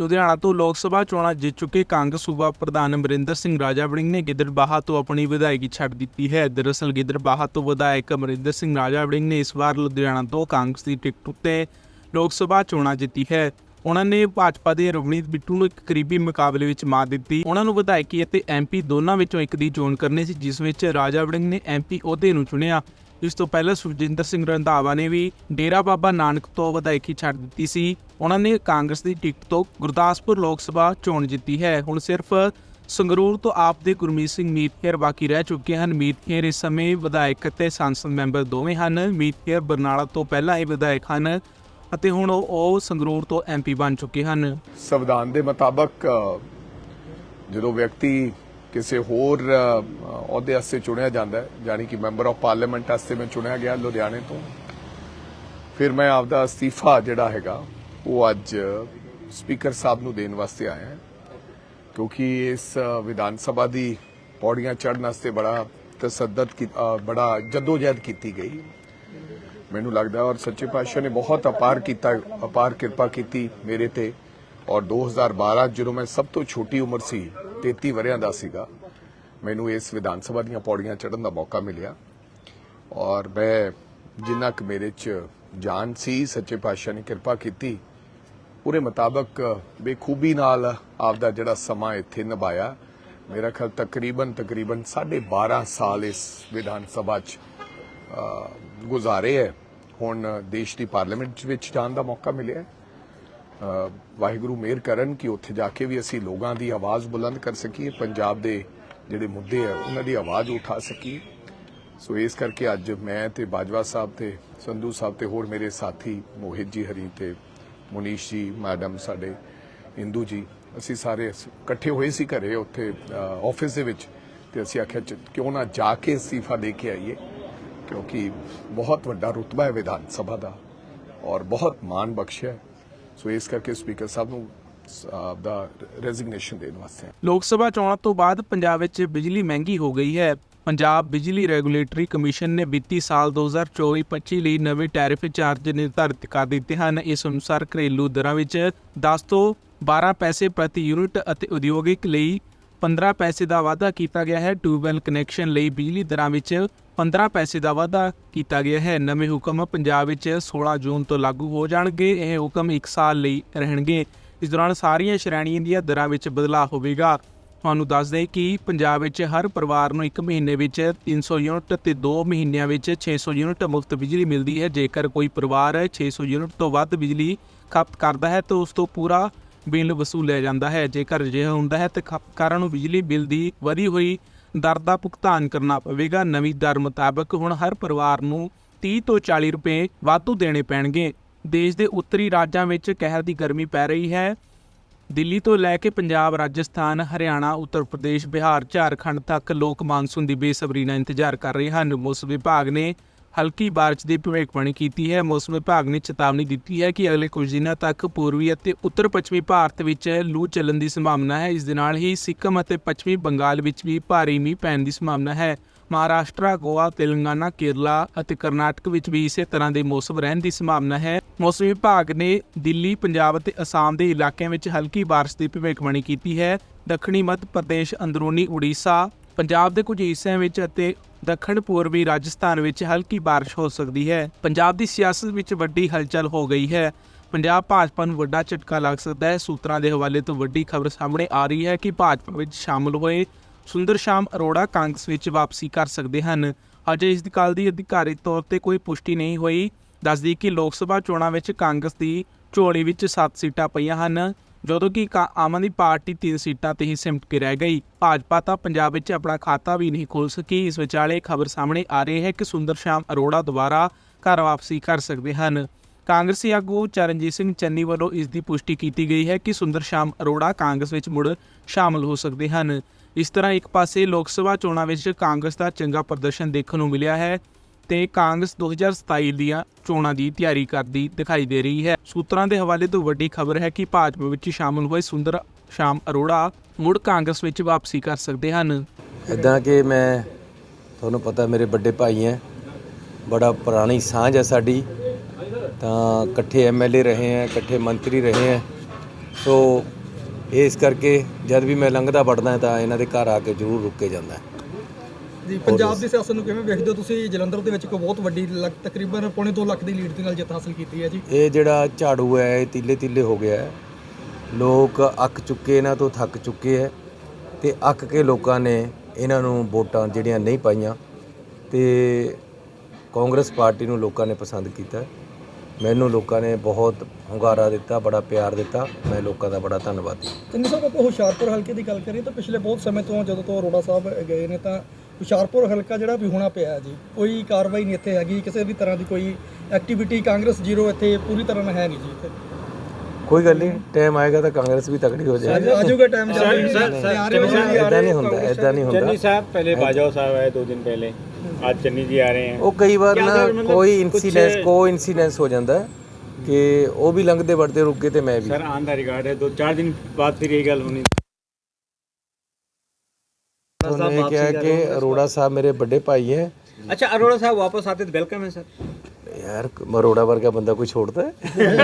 ਲੁਧਿਆਣਾ ਤੋਂ ਲੋਕ ਸਭਾ ਚੋਣਾਂ ਜਿੱਤ ਚੁੱਕੇ ਕਾਂਗਰਸ ਸੂਬਾ ਪ੍ਰਧਾਨ ਅਮਰਿੰਦਰ ਸਿੰਘ ਰਾਜਾ ਵੜਿੰਗ ਨੇ ਗਿੱਦੜਬਾਹਾ ਤੋਂ ਆਪਣੀ ਵਿਧਾਇਕੀ ਛੱਡ ਦਿੱਤੀ ਹੈ। ਦਰਅਸਲ ਗਿੱਦੜਬਾਹਾ ਤੋਂ ਵਿਧਾਇਕ ਅਮਰਿੰਦਰ ਸਿੰਘ ਰਾਜਾ ਵੜਿੰਗ ਨੇ ਇਸ ਵਾਰ ਲੁਧਿਆਣਾ ਤੋਂ ਕਾਂਗਰਸ ਦੀ ਟਿਕਟ ਉੱਤੇ ਲੋਕ ਸਭਾ ਚੋਣਾਂ ਜਿੱਤੀ ਹੈ। ਉਹਨਾਂ ਨੇ ਭਾਜਪਾ ਦੇ ਰਵਨੀਤ ਬਿੱਟੂ ਨੂੰ ਇੱਕ ਕਰੀਬੀ ਮੁਕਾਬਲੇ ਵਿੱਚ ਮਾਤ ਦਿੱਤੀ। ਉਹਨਾਂ ਨੂੰ ਵਿਧਾਇਕੀ ਅਤੇ ਐਮਪੀ ਦੋਨਾਂ ਵਿੱਚੋਂ ਇੱਕ ਦੀ ਚੋਣ ਕਰਨੀ ਸੀ, ਜਿਸ ਵਿੱਚ ਰਾਜਾ ਵੜਿੰਗ ਨੇ ਐਮਪੀ ਅਹੁਦੇ ਨੂੰ ਚੁਣਿਆ। ਇਸ ਤੋਂ ਪਹਿਲਾਂ ਸੁਖਜਿੰਦਰ ਸਿੰਘ ਰੰਧਾਵਾ ਨੇ ਵੀ ਡੇਰਾ ਬਾਬਾ ਨਾਨਕ ਤੋਂ ਵਿਧਾਇਕੀ ਛੱਡ ਦਿੱਤੀ ਸੀ। ਉਹਨਾਂ ਨੇ ਕਾਂਗਰਸ ਦੀ ਟਿਕਟ ਤੋਂ ਗੁਰਦਾਸਪੁਰ ਲੋਕ ਸਭਾ ਚੋਣ ਜਿੱਤੀ ਹੈ। ਹੁਣ ਸਿਰਫ ਸੰਗਰੂਰ ਤੋਂ ਆਪ ਦੇ ਗੁਰਮੀਤ ਸਿੰਘ ਮੀਤਖੇਰ ਬਾਕੀ ਰਹਿ ਚੁੱਕੇ ਹਨ। ਮੀਤਖੇਰ ਇਸ ਸਮੇਂ ਵਿਧਾਇਕ ਅਤੇ ਸੰਸਦ ਮੈਂਬਰ ਦੋਵੇਂ ਹਨ। ਮੀਤਖੇਰ ਬਰਨਾਲਾ ਤੋਂ ਪਹਿਲਾਂ ਇਹ ਵਿਧਾਇਕ ਹਨ ਅਤੇ ਹੁਣ ਉਹ ਸੰਗਰੂਰ ਤੋਂ ਐਮਪੀ ਬਣ ਚੁੱਕੇ ਹਨ। ਸੰਵਿਧਾਨ ਦੇ ਮੁਤਾਬਕ ਜਦੋਂ ਵਿਅਕਤੀ ਕਿਸੇ ਹੋਰ ਅਹੁਦੇ ਵਾਸਤੇ ਚੁਣਿਆ ਜਾਂਦਾ ਹੈ ਯਾਨੀ ਕਿ ਮੈਂਬਰ ਆਫ ਪਾਰਲੀਮੈਂਟ ਵਾਸਤੇ ਮੈਂ ਚੁਣਿਆ ਗਿਆ ਲੁਧਿਆਣੇ ਤੋਂ। ਫਿਰ ਮੈਂ ਆਪਦਾ ਅਸਤੀਫਾ ਜਿਹੜਾ ਹੈਗਾ ਉਹ ਅੱਜ ਸਪੀਕਰ ਸਾਹਿਬ ਨੂੰ ਦੇਣ ਵਾਸਤੇ ਆਇਆ ਹਾਂ ਕਿਉਂਕਿ ਇਸ ਵਿਧਾਨ ਸਭਾ ਦੀ ਪੌੜੀਆਂ ਚੜਨ ਵਾਸਤੇ ਬੜਾ ਤਸੱਦਦ ਕੀ ਅ, ਬੜਾ ਜਦੋਜਹਿਦ ਕੀਤੀ ਗਈ। ਮੈਨੂੰ ਲੱਗਦਾ ਔਰ ਸੱਚੇ ਪਾਤਸ਼ਾਹ ਨੇ ਬਹੁਤ ਅਪਾਰ ਕੀਤਾ ਅਪਾਰ ਕਿਰਪਾ ਕੀਤੀ ਮੇਰੇ ਤੇ। ਔਰ 2012 ਜਦੋਂ ਮੈਂ ਸਭ ਤੋਂ ਛੋਟੀ ਉਮਰ ਸੀ 33 ਵਰਿਆਂ ਦਾ ਸੀਗਾ। ਮੈਨੂੰ ਇਸ ਵਿਧਾਨ ਸਭਾ ਦੀਆਂ ਪੌੜੀਆਂ ਚੜਨ ਦਾ ਮੌਕਾ ਮਿਲਿਆ। ਔਰ ਮੈਂ ਜਿੰਨਾ ਕੁ ਮੇਰੇ ਚ ਜਾਨ ਸੀ, ਸੱਚੇ ਪਾਤਸ਼ਾਹ ਨੇ ਕਿਰਪਾ ਕੀਤੀ, ਉਹਦੇ ਮੁਤਾਬਕ ਬੇਖੂਬੀ ਨਾਲ ਆਪਦਾ ਜਿਹੜਾ ਸਮਾਂ ਇੱਥੇ ਨਿਭਾਇਆ। ਮੇਰਾ ਖਿਆਲ ਤਕਰੀਬਨ ਤਕਰੀਬਨ 12.5 ਸਾਲ ਇਸ ਵਿਧਾਨ ਸਭਾ ਚ ਗੁਜ਼ਾਰੇ ਹੈ। ਹੁਣ ਦੇਸ਼ ਦੀ ਪਾਰਲੀਮੈਂਟ ਵਿੱਚ ਜਾਣ ਦਾ ਮੌਕਾ ਮਿਲਿਆ ਵਾਹਿਗੁਰੂ ਮਿਹਰ ਕਰਨ ਕਿ ਉੱਥੇ ਜਾ ਕੇ ਵੀ ਅਸੀਂ ਲੋਕਾਂ ਦੀ ਆਵਾਜ਼ ਬੁਲੰਦ ਕਰ ਸਕੀਏ, ਪੰਜਾਬ ਦੇ ਜਿਹੜੇ ਮੁੱਦੇ ਆ, ਉਹਨਾਂ ਦੀ ਆਵਾਜ਼ ਉਠਾ ਸਕੀਏ। ਸੋ ਇਸ ਕਰਕੇ ਅੱਜ ਮੈਂ ਤੇ ਬਾਜਵਾ ਸਾਹਿਬ ਤੇ ਸੰਧੂ ਸਾਹਿਬ ਤੇ ਹੋਰ ਮੇਰੇ ਸਾਥੀ ਮੋਹਿਤ ਜੀ ਹਰੀ ਤੇ ਮੁਨੀਸ਼ ਜੀ, ਮੈਡਮ ਸਾਡੇ, ਇੰਦੂ ਜੀ, ਅਸੀਂ ਸਾਰੇ ਇਕੱਠੇ ਹੋਏ ਸੀ ਘਰੇ ਉੱਥੇ ਆਫਿਸ ਦੇ ਵਿੱਚ ਤੇ ਅਸੀਂ ਆਖਿਆ ਕਿਉਂ ਨਾ ਜਾ ਕੇ ਅਸਤੀਫਾ ਦੇ ਕੇ ਆਈਏ, ਕਿਉਂਕਿ ਬਹੁਤ ਵੱਡਾ ਰੁਤਬਾ ਹੈ ਵਿਧਾਨ ਸਭਾ ਦਾ ਔਰ ਬਹੁਤ ਮਾਣ ਬਖਸ਼ਿਆ ਸੋ ਇਸ ਕਰਕੇ ਸਪੀਕਰ ਸਾਹਿਬ ਨੂੰ ਸ- ਰੈਜ਼ਿਗਨੇਸ਼ਨ ਦੇਣ ਵਾਸਤੇ। ਲੋਕ ਸਭਾ ਚੋਣਾਂ ਤੋਂ ਬਾਅਦ ਪੰਜਾਬ ਵਿੱਚ ਬਿਜਲੀ ਮਹਿੰਗੀ ਹੋ ਗਈ ਹੈ। ਪੰਜਾਬ ਬਿਜਲੀ ਰੈਗੂਲੇਟਰੀ ਕਮਿਸ਼ਨ ਨੇ ਵਿੱਤੀ ਸਾਲ 2024-25 ਲਈ ਨਵੇਂ ਟੈਰਿਫ ਚਾਰਜ ਨਿਰਧਾਰਿਤ ਕਰ ਦਿੱਤੇ ਹਨ। ਇਸ ਅਨੁਸਾਰ ਘਰੇਲੂ ਦਰਾਂ ਵਿੱਚ 10 ਤੋਂ 12 ਪੈਸੇ ਪ੍ਰਤੀ ਯੂਨਿਟ ਅਤੇ ਉਦਯੋਗਿਕ ਲਈ 15 ਪੈਸੇ ਦਾ ਵਾਧਾ ਕੀਤਾ ਗਿਆ ਹੈ। ਟਿਊਬਵੈਲ ਕਨੈਕਸ਼ਨ ਲਈ ਬਿਜਲੀ ਦਰਾਂ ਵਿੱਚ 15 ਪੈਸੇ ਦਾ ਵਾਧਾ ਕੀਤਾ ਗਿਆ ਹੈ। ਨਵੇਂ ਹੁਕਮ ਪੰਜਾਬ ਵਿੱਚ 16 ਜੂਨ ਤੋਂ ਲਾਗੂ ਹੋ ਜਾਣਗੇ। ਇਹ ਹੁਕਮ 1 ਸਾਲ ਲਈ ਰਹਿਣਗੇ। ਇਸ ਦੌਰਾਨ ਸਾਰੀਆਂ ਸ਼੍ਰੇਣੀਆਂ ਦੀਆਂ ਦਰਾਂ ਵਿੱਚ ਬਦਲਾਅ ਹੋਵੇਗਾ। ਤੁਹਾਨੂੰ ਦੱਸ ਦੇ ਕਿ ਪੰਜਾਬ ਵਿੱਚ ਹਰ ਪਰਿਵਾਰ ਨੂੰ 1 ਮਹੀਨੇ ਵਿੱਚ 300 ਯੂਨਿਟ ਤੇ 2 ਮਹੀਨਿਆਂ ਵਿੱਚ 600 ਯੂਨਿਟ ਮੁਫਤ ਬਿਜਲੀ ਮਿਲਦੀ ਹੈ। ਜੇਕਰ ਕੋਈ ਪਰਿਵਾਰ 600 ਯੂਨਿਟ ਤੋਂ ਵੱਧ ਬਿਜਲੀ ਖਪਤ ਕਰਦਾ ਹੈ, ਤਾਂ ਉਸ ਤੋਂ ਪੂਰਾ ਬਿੱਲ ਵਸੂਲਿਆ ਜਾਂਦਾ ਹੈ। ਜੇਕਰ ਅਜਿਹਾ ਹੁੰਦਾ ਹੈ ਤਾਂ ਖਪਤਕਾਰਾਂ ਨੂੰ ਬਿਜਲੀ ਬਿੱਲ ਦੀ ਵਧੀ ਹੋਈ ਦਰ ਦਾ ਭੁਗਤਾਨ ਕਰਨਾ ਪਵੇਗਾ। ਨਵੀਂ ਦਰ ਮੁਤਾਬਕ ਹੁਣ ਹਰ ਪਰਿਵਾਰ ਨੂੰ 30 ਤੋਂ 40 ਰੁਪਏ ਵਾਧੂ ਦੇਣੇ ਪੈਣਗੇ। ਦੇਸ਼ ਦੇ ਉੱਤਰੀ ਰਾਜਾਂ ਵਿੱਚ ਕਹਿਰ ਦੀ ਗਰਮੀ ਪੈ ਰਹੀ ਹੈ। ਦਿੱਲੀ ਤੋਂ ਲੈ ਕੇ ਪੰਜਾਬ, ਰਾਜਸਥਾਨ, ਹਰਿਆਣਾ, ਉੱਤਰ ਪ੍ਰਦੇਸ਼, ਬਿਹਾਰ, ਝਾਰਖੰਡ ਤੱਕ ਲੋਕ ਮਾਨਸੂਨ ਦੀ ਬੇਸਬਰੀ ਨਾਲ ਇੰਤਜ਼ਾਰ ਕਰ ਰਹੇ ਹਨ। ਮੌਸਮ ਵਿਭਾਗ ਨੇ ਹਲਕੀ ਬਾਰਿਸ਼ ਦੀ ਭਵਿੱਖਬਾਣੀ ਕੀਤੀ ਹੈ। ਮੌਸਮ ਵਿਭਾਗ ਨੇ ਚੇਤਾਵਨੀ ਦਿੱਤੀ ਹੈ ਕਿ ਅਗਲੇ ਕੁਝ ਦਿਨਾਂ ਤੱਕ ਪੂਰਬੀ ਅਤੇ ਉੱਤਰ ਪੱਛਮੀ ਭਾਰਤ ਵਿੱਚ ਲੂ ਚੱਲਣ ਦੀ ਸੰਭਾਵਨਾ ਹੈ। ਇਸ ਦੇ ਨਾਲ ਹੀ ਸਿੱਕਮ ਅਤੇ ਪੱਛਮੀ ਬੰਗਾਲ ਵਿੱਚ ਵੀ ਭਾਰੀ ਮੀਂਹ ਪੈਣ ਦੀ ਸੰਭਾਵਨਾ ਹੈ। ਮਹਾਰਾਸ਼ਟਰ, ਗੋਆ, ਤੇਲੰਗਾਨਾ, ਕੇਰਲਾ ਅਤੇ ਕਰਨਾਟਕ ਵਿੱਚ ਵੀ ਇਸੇ ਤਰ੍ਹਾਂ ਦੇ ਮੌਸਮ ਰਹਿਣ ਦੀ ਸੰਭਾਵਨਾ ਹੈ। ਮੌਸਮ ਵਿਭਾਗ ਨੇ ਦਿੱਲੀ, ਪੰਜਾਬ ਅਤੇ ਅਸਾਮ ਦੇ ਇਲਾਕਿਆਂ ਵਿੱਚ ਹਲਕੀ ਬਾਰਿਸ਼ ਦੀ ਭਵਿੱਖਬਾਣੀ ਕੀਤੀ ਹੈ। ਦੱਖਣੀ ਮੱਧ ਪ੍ਰਦੇਸ਼, ਅੰਦਰੂਨੀ ਉੜੀਸਾ, ਪੰਜਾਬ ਦੇ ਕੁਝ ਹਿੱਸਿਆਂ ਵਿੱਚ ਅਤੇ ਦੱਖਣ ਪੂਰਬੀ ਰਾਜਸਥਾਨ ਵਿੱਚ ਹਲਕੀ ਬਾਰਿਸ਼ ਹੋ ਸਕਦੀ ਹੈ। ਪੰਜਾਬ ਦੀ ਸਿਆਸਤ ਵਿੱਚ ਵੱਡੀ ਹਲਚਲ ਹੋ ਗਈ ਹੈ। ਪੰਜਾਬ ਭਾਜਪਾ ਨੂੰ ਵੱਡਾ ਝਟਕਾ ਲੱਗ ਸਕਦਾ ਹੈ। ਸੂਤਰਾਂ ਦੇ ਹਵਾਲੇ ਤੋਂ ਵੱਡੀ ਖਬਰ ਸਾਹਮਣੇ ਆ ਰਹੀ ਹੈ ਕਿ ਭਾਜਪਾ ਵਿੱਚ ਸ਼ਾਮਲ ਹੋਏ ਸੁੰਦਰ ਸ਼ਾਮ ਅਰੋੜਾ ਕਾਂਗਰਸ ਵਿੱਚ ਵਾਪਸੀ ਕਰ ਸਕਦੇ ਹਨ। ਅਜੇ ਇਸ ਦੀ ਗੱਲ ਦੀ ਅਧਿਕਾਰਿਤ ਤੌਰ ਤੇ ਕੋਈ ਪੁਸ਼ਟੀ ਨਹੀਂ ਹੋਈ। ਦੱਸਦੀ ਕਿ ਲੋਕ ਸਭਾ ਚੋਣਾਂ ਵਿੱਚ ਕਾਂਗਰਸ ਦੀ ਝੋਲੀ ਵਿੱਚ 7 ਸੀਟਾਂ ਪਈਆਂ ਹਨ। ਜਦੋਂ ਕਿ ਕਾ- ਆਮ ਆਦਮੀ ਪਾਰਟੀ 3 ਸੀਟਾਂ ਤੇ ਹੀ ਸਿਮਟ ਕੇ ਰਹਿ ਗਈ। ਭਾਜਪਾ ਤਾਂ ਪੰਜਾਬ ਵਿੱਚ ਆਪਣਾ ਖਾਤਾ ਵੀ ਨਹੀਂ ਖੋਲ ਸਕੀ। ਇਸ ਵਿਚਾਲੇ ਖਬਰ ਸਾਹਮਣੇ ਆ ਰਹੀ ਹੈ ਕਿ ਸੁੰਦਰ ਸ਼ਾਮ ਅਰੋੜਾ ਦੁਬਾਰਾ ਘਰ ਵਾਪਸੀ ਕਰ ਸਕਦੇ ਹਨ। ਕਾਂਗਰਸੀ ਆਗੂ ਚਰਨਜੀਤ ਸਿੰਘ ਚੰਨੀ ਵੱਲੋਂ ਇਸ ਦੀ ਪੁਸ਼ਟੀ ਕੀਤੀ ਗਈ ਹੈ ਕਿ ਸੁੰਦਰ ਸ਼ਾਮ ਅਰੋੜਾ ਕਾਂਗਰਸ ਵਿੱਚ ਮੁੜ ਸ਼ਾਮਲ ਹੋ ਸਕਦੇ ਹਨ। ਇਸ ਤਰ੍ਹਾਂ ਇੱਕ ਪਾਸੇ ਲੋਕ ਸਭਾ ਚੋਣਾਂ ਵਿੱਚ ਕਾਂਗਰਸ ਦਾ ਚੰਗਾ ਪ੍ਰਦਰਸ਼ਨ ਦੇਖਣ ਨੂੰ ਮਿਲਿਆ ਹੈ। ਤੇ ਕਾਂਗਰਸ 2027 ਦੀਆਂ ਚੋਣਾਂ ਦੀ ਤਿਆਰੀ ਕਰਦੀ ਦਿਖਾਈ ਦੇ ਰਹੀ ਹੈ। ਸੂਤਰਾਂ ਦੇ ਹਵਾਲੇ ਤੋਂ ਵੱਡੀ ਖਬਰ ਹੈ ਕਿ ਭਾਜਪਾ ਵਿੱਚ ਸ਼ਾਮਲ ਹੋਏ ਸੁੰਦਰ ਸ਼ਾਮ ਅਰੋੜਾ ਮੁੜ ਕਾਂਗਰਸ ਵਿੱਚ ਵਾਪਸੀ ਕਰ ਸਕਦੇ ਹਨ। ਇਦਾਂ ਕਿ ਮੈਂ ਤੁਹਾਨੂੰ ਪਤਾ ਮੇਰੇ ਵੱਡੇ ਭਾਈ ਹੈ। ਬੜਾ ਪੁਰਾਣੀ ਸਾਂਝ ਹੈ ਸਾਡੀ। ਤਾਂ ਇਕੱਠੇ ਐਮਐਲਏ ਰਹੇ ਹੈ, ਇਕੱਠੇ ਮੰਤਰੀ ਰਹੇ ਹੈ। ਸੋ ਇਸ ਕਰਕੇ ਜਦ ਵੀ ਮੈਂ ਲੰਘਦਾ ਵੜਦਾ ਤਾਂ ਇਹਨਾਂ ਦੇ ਘਰ ਆ ਕੇ ਜ਼ਰੂਰ ਰੁਕ ਕੇ ਜਾਂਦਾ ਜੀ ਪੰਜਾਬ ਦੀ ਸਿਆਸਤ ਨੂੰ ਕਿਵੇਂ ਵੇਖਦੇ ਹੋ ਤੁਸੀਂ? ਜਲੰਧਰ ਦੇ ਵਿੱਚ ਇੱਕ ਬਹੁਤ ਵੱਡੀ ਤਕਰੀਬਨ ਪੌਣੇ 2 ਲੱਖ ਦੀ ਲੀਡ ਦੇ ਨਾਲ ਜਿੱਤ ਹਾਸਲ ਕੀਤੀ ਹੈ ਜੀ। ਇਹ ਜਿਹੜਾ ਝਾੜੂ ਹੈ ਇਹ ਤੀਲੇ ਤੀਲੇ ਹੋ ਗਿਆ ਹੈ। ਲੋਕ ਅੱਕ ਚੁੱਕੇ ਇਹਨਾਂ ਤੋਂ ਥੱਕ ਚੁੱਕੇ ਹੈ ਤੇ ਅੱਕ ਕੇ ਲੋਕਾਂ ਨੇ ਇਹਨਾਂ ਨੂੰ ਵੋਟਾਂ ਜਿਹੜੀਆਂ ਨਹੀਂ ਪਾਈਆਂ ਤੇ ਕਾਂਗਰਸ ਪਾਰਟੀ ਨੂੰ ਲੋਕਾਂ ਨੇ ਪਸੰਦ ਕੀਤਾ ਹੈ। ਮੈਨੂੰ ਲੋਕਾਂ ਨੇ ਬਹੁਤ ਹੁੰਗਾਰਾ ਦਿੱਤਾ ਬੜਾ ਪਿਆਰ ਦਿੱਤਾ। ਮੈਂ ਲੋਕਾਂ ਦਾ ਬੜਾ ਧੰਨਵਾਦੀ ਚੰਨੀ ਸਾਹਿਬ ਆਪਾਂ ਹੁਸ਼ਿਆਰਪੁਰ ਹਲਕੇ ਦੀ ਗੱਲ ਕਰੀਏ ਤਾਂ ਪਿਛਲੇ ਬਹੁਤ ਸਮੇਂ ਤੋਂ ਜਦੋਂ ਤੋਂ ਅਰੋੜਾ ਸਾਹਿਬ ਗਏ ਨੇ ਤਾਂ ਹੁਸ਼ਿਆਰਪੁਰ ਹਲਕਾ ਜਿਹੜਾ ਵੀ ਹੋਣਾ ਪਿਆ ਜੀ ਕੋਈ ਕਾਰਵਾਈ ਨਹੀਂ ਇੱਥੇ ਹੈਗੀ ਕਿਸੇ ਵੀ ਤਰ੍ਹਾਂ ਦੀ ਕੋਈ ਐਕਟੀਵਿਟੀ ਕਾਂਗਰਸ ਜ਼ੀਰੋ ਇੱਥੇ ਪੂਰੀ ਤਰ੍ਹਾਂ ਨਾਲ ਹੈ ਨਹੀਂ ਜੀ ਇੱਥੇ। ਕੋਈ ਗੱਲ ਨਹੀਂ ਟਾਈਮ ਆਏਗਾ ਤਾਂ ਕਾਂਗਰਸ ਵੀ ਤਕੜੀ ਹੋ ਜਾਏਗੀ। ਆਜੂਗਾ ਟਾਈਮ ਸਰ ਇਦਾਂ ਨਹੀਂ ਹੁੰਦਾ ਇਦਾਂ ਨਹੀਂ ਹੁੰਦਾ। ਚੰਨੀ ਸਾਹਿਬ ਪਹਿਲੇ ਬਾਜਵਾ ਸਾਹਿਬ ਆਏ 2 ਦਿਨ ਪਹਿਲੇ ਅੱਜ ਚੰਨੀ ਜੀ ਆ ਰਹੇ ਹਨ ਉਹ ਕਈ ਵਾਰ ਨਾ ਕੋਈ ਇਨਸੀਡੈਂਸ ਕੋ ਇਨਸੀਡੈਂਸ ਹੋ ਜਾਂਦਾ ਹੈ ਕਿ ਉਹ ਵੀ ਲੰਘਦੇ ਵੜਦੇ ਰੁਕ ਗਏ ਤੇ ਮੈਂ ਵੀ। ਸਰ ਆਨ ਦਾ ਰਿਕਾਰਡ ਹੈ ਦੋ ਚਾਰ ਦਿਨ ਬਾਅਦ ਫਿਰ ਇਹ ਗੱਲ ਹੋਣੀ। उन्होंने ये किया कि अरोड़ा साहब मेरे बड़े भाई हैं अच्छा अरोड़ा साहब वापस आते तो वेलकम है सर यार मरोड़ा वर्ग का बंदा कोई छोड़ता है